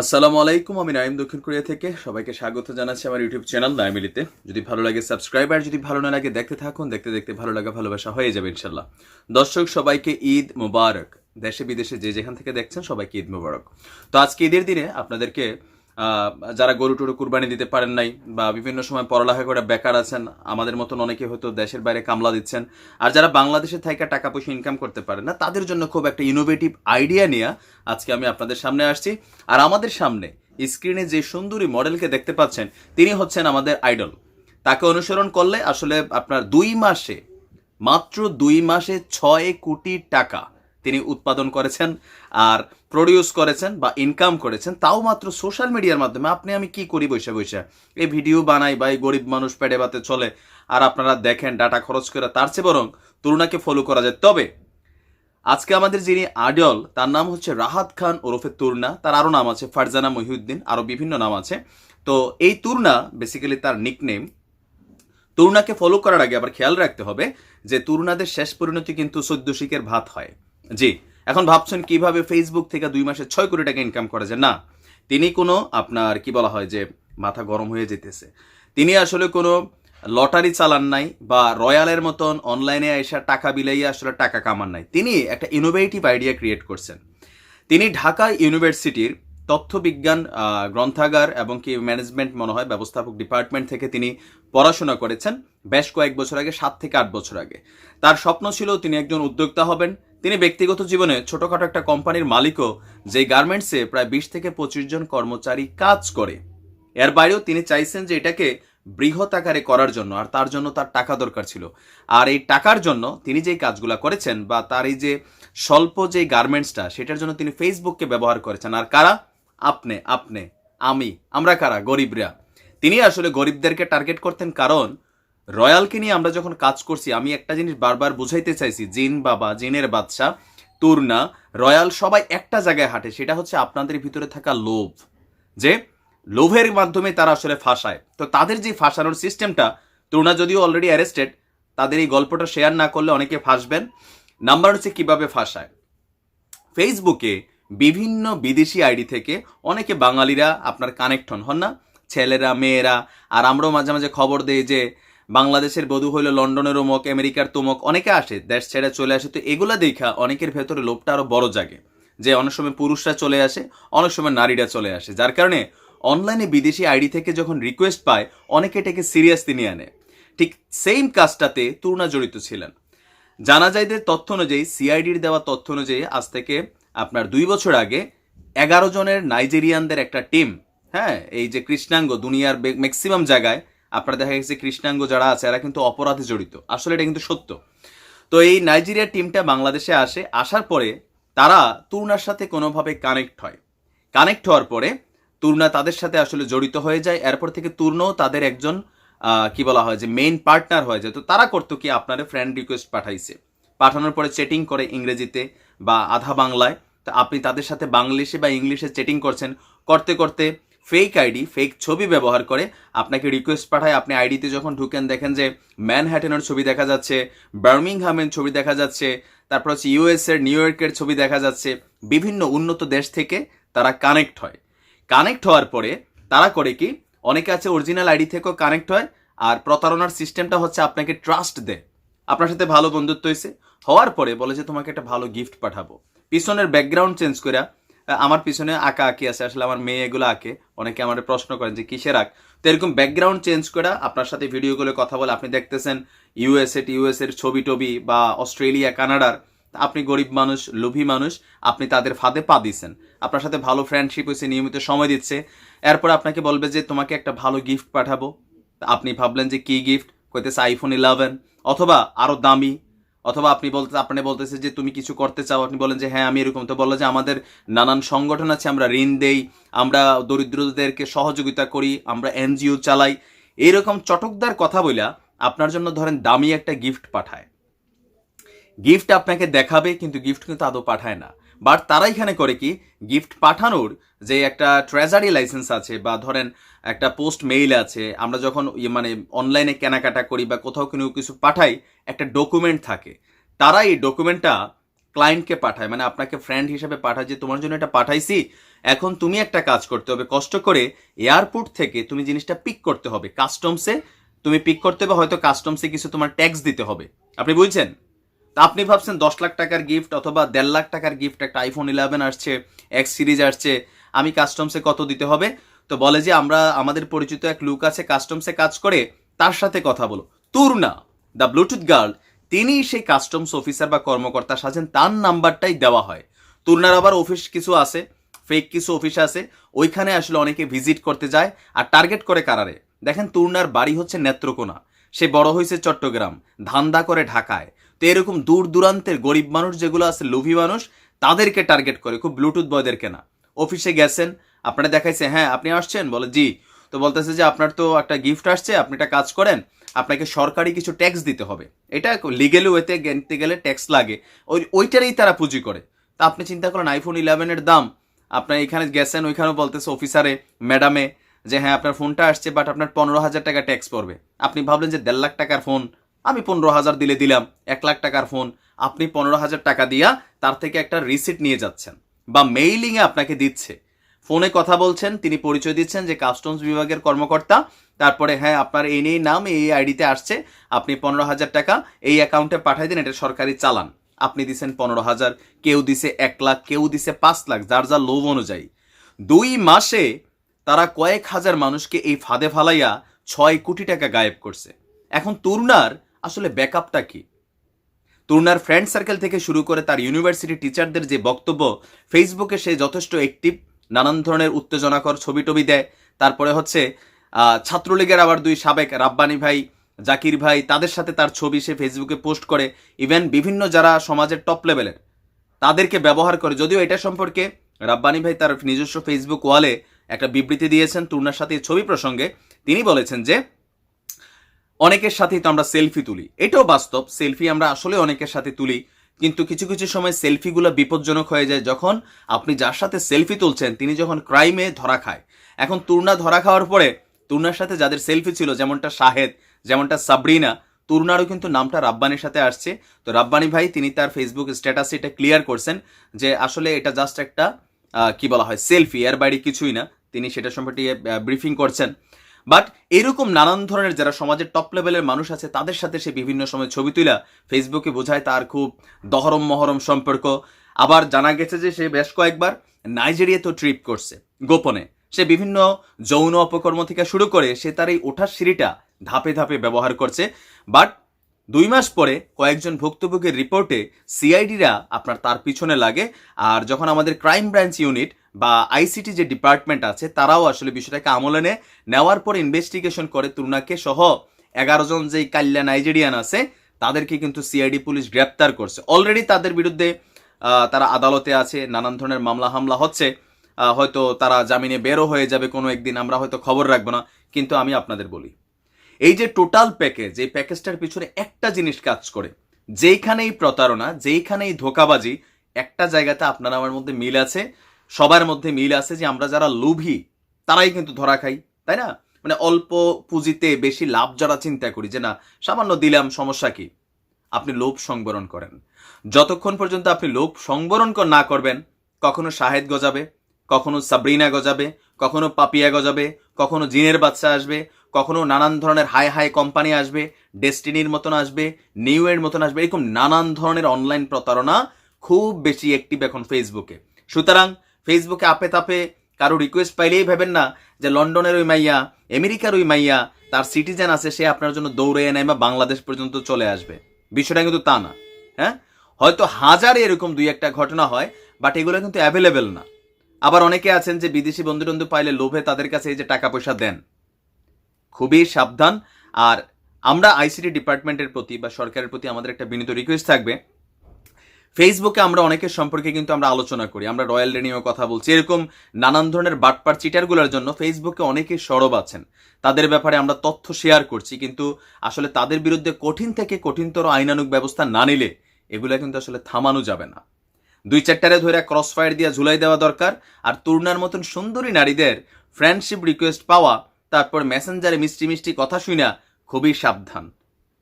আসসালামু আলাইকুম, আমি নাইম দক্ষিণ কোরিয়া থেকে। সবাইকে স্বাগত জানাচ্ছি আমার ইউটিউব চ্যানেল নাইমিলিতে। যদি ভালো লাগে সাবস্ক্রাইব, আর যদি ভালো না লাগে দেখতে থাকুন, দেখতে দেখতে ভালো লাগা, ভালোবাসা হয়ে যাবে ইনশাল্লাহ দর্শক, সবাইকে ঈদ মোবারক। দেশে বিদেশে যে যেখান থেকে দেখছেন, সবাইকে ঈদ মোবারক। তো আজকে ঈদের দিনে আপনাদেরকে যারা গরু টরু কুরবানি দিতে পারেন নাই বা বিভিন্ন সময় পড়ালেখা করে বেকার আছেন, আমাদের মতন অনেকে হয়তো দেশের বাইরে কামলা দিচ্ছেন। আর যারা বাংলাদেশে থেকে টাকা পয়সা ইনকাম করতে পারেন না, তাদের জন্য খুব একটা ইনোভেটিভ আইডিয়া নিয়ে আজকে আমি আপনাদের সামনে আসছি। আর আমাদের সামনে স্ক্রিনে যে সুন্দরী মডেলকে দেখতে পাচ্ছেন, তিনি হচ্ছেন আমাদের আইডল তাকে অনুসরণ করলে আসলে আপনার দুই মাসে, মাত্র দুই মাসে ছয় কোটি টাকা তিনি উৎপাদন করেছেন আর প্রডিউস করেছেন বা ইনকাম করেছেন, তাও মাত্র সোশ্যাল মিডিয়ার মাধ্যমে। আপনি আমি কি করি বসে বসে? এই ভিডিও বানাই বা এই গরিব মানুষ পেটে বাতে চলে। আর আপনারা দেখেন ডাটা খরচ করে তার চেয়ে বরং তরুণাকে ফলো করা যায়। তবে আজকে আমাদের যিনি আডল তার নাম হচ্ছে রাহাত খান ওরফে তুরনা। তার আরও নাম আছে, ফারজানা মহিউদ্দিন আরও বিভিন্ন নাম আছে। তো এই তুরনা বেসিক্যালি তার নিকনেম তরুণাকে ফলো করার আগে আবার খেয়াল রাখতে হবে যে তরুণাদের শেষ পরিণতি কিন্তু চোদ্দ শিকের ভাত হয়। জি, এখন ভাবছেন কীভাবে ফেসবুক থেকে দুই মাসে ছয় কোটি টাকা ইনকাম করা যায় না, তিনি কোনো আপনার কি বলা হয় যে মাথা গরম হয়ে যেতেছে। তিনি আসলে কোনো লটারি চালান নাই বা রয়্যালের মতন অনলাইনে এসে টাকা বিলাইয়া আসলে টাকা কামান নাই। তিনি একটা ইনোভেটিভ আইডিয়া ক্রিয়েট করছেন। তিনি ঢাকা ইউনিভার্সিটির তথ্যবিজ্ঞান গ্রন্থাগার এবং কি ম্যানেজমেন্ট মনে হয় ব্যবস্থাপক ডিপার্টমেন্ট থেকে তিনি পড়াশোনা করেছেন বেশ কয়েক বছর আগে, সাত থেকে আট বছর আগে। তার স্বপ্ন ছিল তিনি একজন উদ্যোক্তা হবেন। তিনি ব্যক্তিগত জীবনে ছোটখাটো একটা কোম্পানির মালিকও যে গার্মেন্টসে প্রায় বিশ থেকে পঁচিশ জন কর্মচারী কাজ করে। এর বাইরেও তিনি চাইছেন যে এটাকে বৃহৎ আকারে করার জন্য, আর তার জন্য তার টাকা দরকার ছিল। আর এই টাকার জন্য তিনি যেই কাজগুলো করেছেন বা তার এই যে স্বল্প যে গার্মেন্টসটা সেটার জন্য তিনি ফেসবুককে ব্যবহার করেছেন। আর কারা? আপনি আপনি, আমি, আমরা কারা? গরিবরা। তিনি আসলে গরিবদেরকে টার্গেট করতেন কারণ রয়্যালকে নিয়ে আমরা যখন কাজ করছি, আমি একটা জিনিস বারবার বুঝাইতে চাইছি, জিন বাবা, জিনের বাদশা, তুরনা রয়্যাল সবাই একটা জায়গায় হাঁটে, সেটা হচ্ছে আপনাদের ভিতরে থাকা লোভ। যে লোভের মাধ্যমে তারা আসলে ফাঁসায়। তো তাদের যে ফাঁসানোর সিস্টেমটা তুরনা যদিও অলরেডি অ্যারেস্টেড তাদের এই গল্পটা শেয়ার না করলে অনেকে ফাঁসবেন। নাম্বার হচ্ছে কীভাবে ফাঁসায়। ফেসবুকে বিভিন্ন বিদেশি আইডি থেকে অনেকে বাঙালিরা আপনার কানেক্ট হন না? ছেলেরা, মেয়েরা, আর আমরাও মাঝে মাঝে খবর দেই যে বাংলাদেশের বধূ হইল লন্ডনের অমুক আমেরিকার তমুক অনেকে আসে, দেশ ছেড়ে চলে আসে, তো এগুলা দেখা অনেকের ভেতরে লোভটা আরও বড় জাগে, যে অনেক সময় পুরুষরা চলে আসে, অনেক সময় নারীরা চলে আসে, যার কারণে অনলাইনে বিদেশি আইডি থেকে যখন রিকোয়েস্ট পায়, অনেকে এটাকে সিরিয়াসলি নিয়ে আনে। ঠিক সেম কাজটাতে তুলনা জড়িত ছিলেন। জানা যায়দের তথ্য অনুযায়ী সিআইডির দেওয়া তথ্য অনুযায়ী আজ থেকে আপনার দুই বছর আগে এগারো জনের নাইজেরিয়ানদের একটা টিম হ্যাঁ এই যে কৃষ্ণাঙ্গ দুনিয়ার ম্যাক্সিমাম জায়গায় আপনার দেখা গেছে কৃষ্ণাঙ্গ যারা আছে, এরা কিন্তু অপরাধে জড়িত। আসলে এটা কিন্তু সত্য। তো এই নাইজেরিয়ার টিমটা বাংলাদেশে আসে, আসার পরে তারা তুর্নার সাথে কোনোভাবে কানেক্ট হয়। কানেক্ট হওয়ার পরে তুর্না তাদের সাথে আসলে জড়িত হয়ে যায়, এরপর থেকে তুর্নও তাদের একজন কি বলা হয়, যে মেইন পার্টনার হয়ে যায়। তো তারা করতো কি, আপনার ফ্রেন্ড রিকোয়েস্ট পাঠাইছে। পাঠানোর পরে চেটিং করে ইংরেজিতে বা আধা বাংলায়। তো আপনি তাদের সাথে বাংলিশে বা ইংলিশে চেটিং করছেন, করতে করতে ফেক আইডি ফেক ছবি ব্যবহার করে আপনাকে রিকোয়েস্ট পাঠায়। আপনি আইডিতে যখন ঢুকেন, দেখেন যে ম্যানহ্যাটেনের ছবি দেখা যাচ্ছে বার্মিংহামের ছবি দেখা যাচ্ছে, তারপর হচ্ছে ইউএস এর নিউ ইয়র্কের ছবি দেখা যাচ্ছে। বিভিন্ন উন্নত দেশ থেকে তারা কানেক্ট হয়। কানেক্ট হওয়ার পরে তারা করে কি, অনেকে আছে অরিজিনাল আইডি থেকেও কানেক্ট হয়, আর প্রতারণার সিস্টেমটা হচ্ছে আপনাকে ট্রাস্ট দেয়। আপনার সাথে ভালো বন্ধুত্ব হয়েছে। হওয়ার পরে বলে যে, তোমাকে একটা ভালো গিফট পাঠাবো। পিছনের ব্যাকগ্রাউন্ড চেঞ্জ করে আমার পিছনে আঁকা আঁকি আছে, আসলে আমার মেয়ে এগুলো আঁকে। অনেকে আমার প্রশ্ন করেন যে, কিসের আঁক? তো এরকম ব্যাকগ্রাউন্ড চেঞ্জ করে আপনার সাথে ভিডিওগুলো কথা বলে আপনি দেখতেছেন ইউএসএ ইউএস এর ছবি টবি বা অস্ট্রেলিয়া, কানাডার আপনি গরিব মানুষ, লোভী মানুষ, আপনি তাদের ফাঁদে পা দিচ্ছেন আপনার সাথে ভালো ফ্রেন্ডশিপ হয়েছে নিয়মিত সময় দিচ্ছে। এরপর আপনাকে বলবে যে, তোমাকে একটা ভালো গিফট পাঠাবো। আপনি ভাবলেন যে, কি গিফট কইতেছে আইফোন ইলেভেন অথবা আরও দামি অথবা আপনি বলতে আপনি বলতেছে যে তুমি কিছু করতে চাও, আপনি বলেন যে হ্যাঁ আমি এরকম। তো বলল যে আমাদের নানান সংগঠন আছে, আমরা ঋণ দেই, আমরা দরিদ্রদেরকে সহযোগিতা করি, আমরা এনজিও চালাই। এইরকম চটকদার কথা বইলা আপনার জন্য ধরেন দামি একটা গিফট পাঠায়। গিফট আপনাকে দেখাবে, কিন্তু গিফট কিন্তু আদৌ পাঠায় না। বাট তারা এখানে করে কি গিফট পাঠানোর যে একটা ট্রেজারি লাইসেন্স আছে বা ধরেন একটা পোস্ট মেইল আছে, আমরা যখন ইয়ে মানে অনলাইনে কেনাকাটা করি বা কোথাও কোনো কিছু পাঠাই, একটা ডকুমেন্ট থাকে। তারা এই ডকুমেন্টটা ক্লায়েন্টকে পাঠায় মানে আপনাকে ফ্রেন্ড হিসেবে পাঠায় যে তোমার জন্য এটা পাঠাইছি, এখন তুমি একটা কাজ করতে হবে, কষ্ট করে এয়ারপোর্ট থেকে তুমি জিনিসটা পিক করতে হবে। কাস্টমসে তুমি পিক করতে হবে, হয়তো কাস্টমসে কিছু তোমার ট্যাক্স দিতে হবে। আপনি বুঝছেন? আপনি ভাবছেন দশ লাখ টাকার গিফট অথবা দেড় লাখ টাকার গিফট একটা আইফোন ইলেভেন আসছে এক্স সিরিজ আসছে, আমি কাস্টমসে কত দিতে হবে? তো বলে যে আমরা, আমাদের পরিচিত এক লুক আছে কাস্টমসে কাজ করে, তার সাথে কথা বলো। তুরনা দ্য ব্লুটুথ গার্ল তিনি সেই কাস্টমস অফিসার বা কর্মকর্তা সাজেন, তার নাম্বারটাই দেওয়া হয়। তুলনার আবার অফিস কিছু আছে ফেক কিছু অফিস আছে, ওইখানে আসলে অনেকে ভিজিট করতে যায় আর টার্গেট করে কারারে। দেখেন তুরনার বাড়ি হচ্ছে নেত্রকোনা, সে বড় হয়েছে চট্টগ্রাম, ধান্দা করে ঢাকায়। তো এরকম দূর দূরান্তের গরিব মানুষ যেগুলো আছে, লোভী মানুষ, তাদেরকে টার্গেট করে, খুব ব্লুটুথ বয়দেরকে না। অফিসে গেছেন, আপনারা দেখাইছে হ্যাঁ আপনি আসছেন? বলে, জি। তো বলতেছে যে, আপনার তো একটা গিফট আসছে, আপনি একটা কাজ করেন, আপনাকে সরকারি কিছু ট্যাক্স দিতে হবে। এটা লিগেল ওয়েতে গেনতে গেলে ট্যাক্স লাগে। ওই, ওইটারই তারা পুঁজি করে। তা আপনি চিন্তা করেন আইফোন ইলেভেনের দাম। আপনার এখানে গেছেন, ওইখানেও বলতেছে অফিসারে ম্যাডামে যে হ্যাঁ আপনার ফোনটা আসছে বাট আপনার পনেরো হাজার টাকা ট্যাক্স পড়বে। আপনি ভাবলেন যে, দেড় লাখ টাকার ফোন আমি পনেরো হাজার দিলে দিলাম, এক লাখ টাকার ফোন আপনি পনেরো হাজার টাকা দিয়া তার থেকে একটা রিসিট নিয়ে যাচ্ছেন বা মেইলিংয়ে আপনাকে দিচ্ছে। ফোনে কথা বলছেন, তিনি পরিচয় দিচ্ছেন যে কাস্টমস বিভাগের কর্মকর্তা। তারপরে হ্যাঁ আপনার এই নেই, নাম এই আইডিতে আসছে, আপনি পনেরো হাজার টাকা এই অ্যাকাউন্টে পাঠাই দিন, এটা সরকারি চালান। আপনি দিছেন পনেরো হাজার, কেউ দিছে এক লাখ, কেউ দিছে পাঁচ লাখ, যার যার লোভ অনুযায়ী। দুই মাসে তারা কয়েক হাজার মানুষকে এই ফাঁদে ফালাইয়া ছয় কোটি টাকা গায়েব করছে। এখন তরুণার আসলে ব্যাকআপটা কি? তরুণার ফ্রেন্ড সার্কেল থেকে শুরু করে তার ইউনিভার্সিটি টিচারদের যে বক্তব্য, ফেসবুকে সে যথেষ্ট অ্যাক্টিভ নানান ধরনের উত্তেজনাকর ছবি টবি দেয়। তারপরে হচ্ছে ছাত্রলীগের আবার দুই সাবেক রাব্বানি ভাই, জাকির ভাই, তাদের সাথে তার ছবি সে ফেসবুকে পোস্ট করে। ইভেন বিভিন্ন যারা সমাজের টপ লেভেলের, তাদেরকে ব্যবহার করে। যদিও এটা সম্পর্কে রাব্বানি ভাই তার নিজস্ব ফেসবুক ওয়ালে একটা বিবৃতি দিয়েছেন তুর্নার সাথে ছবি প্রসঙ্গে। তিনি বলেছেন যে অনেকের সাথেই তো আমরা সেলফি তুলি। এটাও বাস্তব সেলফি আমরা আসলে অনেকের সাথে তুলি, কিন্তু কিছু কিছু সময় সেলফিগুলো বিপজ্জনক হয়ে যায় যখন আপনি যার সাথে সেলফি তুলছেন, তিনি যখন ক্রাইমে ধরা খায়। এখন তুর্না ধরা খাওয়ার পরে তুর্নার সাথে যাদের সেলফি ছিল, যেমনটা শাহেদ, যেমনটা সাবরিনা তুর্নারও কিন্তু নামটা রাব্বানির সাথে আসছে। তো রাব্বানি ভাই, তিনি তার ফেসবুক স্ট্যাটাসে এটা ক্লিয়ার করছেন যে আসলে এটা জাস্ট একটা কি বলা হয় সেলফি এর বাইরে কিছুই না। তিনি সেটা সম্পর্কে ব্রিফিং করছেন। বাট এরকম নানান ধরনের যারা সমাজের টপ লেভেলের মানুষ আছে, তাদের সাথে সে বিভিন্ন সময় ছবি তুলা ফেসবুকে বোঝায় তার খুব দহরম মহরম সম্পর্ক। আবার জানা গেছে যে সে বেশ কয়েকবার নাইজেরিয়াতেও ট্রিপ করছে, গোপনে। সে বিভিন্ন যৌন অপকর্ম থেকে শুরু করে সে তার এই ওঠার সিঁড়িটা ধাপে ধাপে ব্যবহার করছে। বাট দুই মাস পরে কয়েকজন ভুক্তভোগীর রিপোর্টে সিআইডিরা আপনার তার পিছনে লাগে, আর যখন আমাদের ক্রাইম ব্রাঞ্চ ইউনিট বা আইসিটি যে ডিপার্টমেন্ট আছে, তারাও আসলে বিষয়টাকে আমলে নেওয়ার পর ইনভেস্টিগেশন করে তুর্নাকে সহ এগারো জন যেই কাল্লা নাইজেরিয়ান আছে, তাদেরকে কিন্তু সিআইডি পুলিশ গ্রেপ্তার করছে। অলরেডি তাদের বিরুদ্ধে তারা আদালতে আছে, নানান ধরনের মামলা হামলা হচ্ছে হয়তো তারা জামিনে বেরো হয়ে যাবে কোনো একদিন, আমরা হয়তো খবর রাখব না, কিন্তু আমি আপনাদের বলি। এই যে টোটাল প্যাকেজ এই প্যাকেজটার পিছনে একটা জিনিস কাজ করে, যেইখানেই প্রতারণা, যেইখানেই ধোকাবাজি, একটা জায়গাতে আপনার আমার মধ্যে মিল আছে, সবার মধ্যে মিল আছে যে আমরা যারা লোভী, তারাই কিন্তু ধরা খাই, তাই না? মানে অল্প পুঁজিতে বেশি লাভ যারা চিন্তা করি, যে না, সামান্য দিলাম, সমস্যা কি? আপনি লোভ সংবরণ করেন। যতক্ষণ পর্যন্ত আপনি লোভ সংবরণ না করবেন, কখনো শাহেদ গজাবে, কখনো সাবরিনা গজাবে, কখনো পাপিয়া গজাবে, কখনো জিনের বাচ্চা আসবে কখনো নানান ধরনের হাই হাই কোম্পানি আসবে, ডেস্টিনির মতন আসবে, নিউ এর মতন আসবে, এরকম নানান ধরনের অনলাইন প্রতারণা খুব বেশি অ্যাক্টিভ এখন ফেসবুকে সুতরাং ফেসবুকে আপে তাপে কারও রিকোয়েস্ট পাইলেই ভেবেন না যে লন্ডনের ওই মাইয়া, আমেরিকার ওই মাইয়া, তার সিটিজেন আছে, সে আপনার জন্য দৌড়ে এনে বা বাংলাদেশ পর্যন্ত চলে আসবে। বিষয়টা কিন্তু তা না হ্যাঁ? হয়তো হাজারে এরকম দুই একটা ঘটনা হয় বাট এগুলো কিন্তু অ্যাভেলেবেল না। আবার অনেকে আছেন যে বিদেশি বন্ধু টন্ধু পাইলে লোভে তাদের কাছে এই যে টাকা পয়সা দেন। খুবই সাবধান। আর আমরা আইসিটি ডিপার্টমেন্টের প্রতি বা সরকারের প্রতি আমাদের একটা বিনীত রিকোয়েস্ট থাকবে। ফেসবুকে আমরা অনেকের সম্পর্কে কিন্তু আমরা আলোচনা করি। আমরা রয়্যাল রেনিও কথা বলছি। এরকম নানান ধরনের বাটপার চিটারগুলোর জন্য ফেসবুকে অনেকে সরব আছেন। তাদের ব্যাপারে আমরা তথ্য শেয়ার করছি। কিন্তু আসলে তাদের বিরুদ্ধে কঠিন থেকে কঠিনতর আইনানুক ব্যবস্থা না নিলে এগুলো কিন্তু আসলে থামানো যাবে না। দুই চারটারে ধরে ক্রস ফায়ার দিয়ে ঝুলাই দেওয়া দরকার। আর তুর্নার মতন সুন্দরী নারীদের ফ্রেন্ডশিপ রিকোয়েস্ট পাওয়া তারপর মেসেঞ্জারে মিষ্টি মিষ্টি কথা শুনা খুবই সাবধান।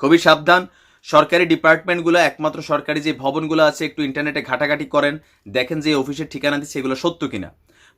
খুবই সাবধান। সরকারি ডিপার্টমেন্টগুলো, একমাত্র সরকারি যে ভবনগুলো আছে, একটু ইন্টারনেটে ঘাটাঘাটি করেন, দেখেন যে অফিসের ঠিকানা দিচ্ছে এগুলো সত্য কিনা।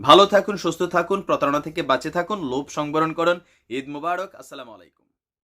ভালো থাকুন, সুস্থ থাকুন, প্রতারণা থেকে বাঁচে থাকুন, লোভ সংবরণ করুন। ঈদ মুবারক, আসসালামু আলাইকুম।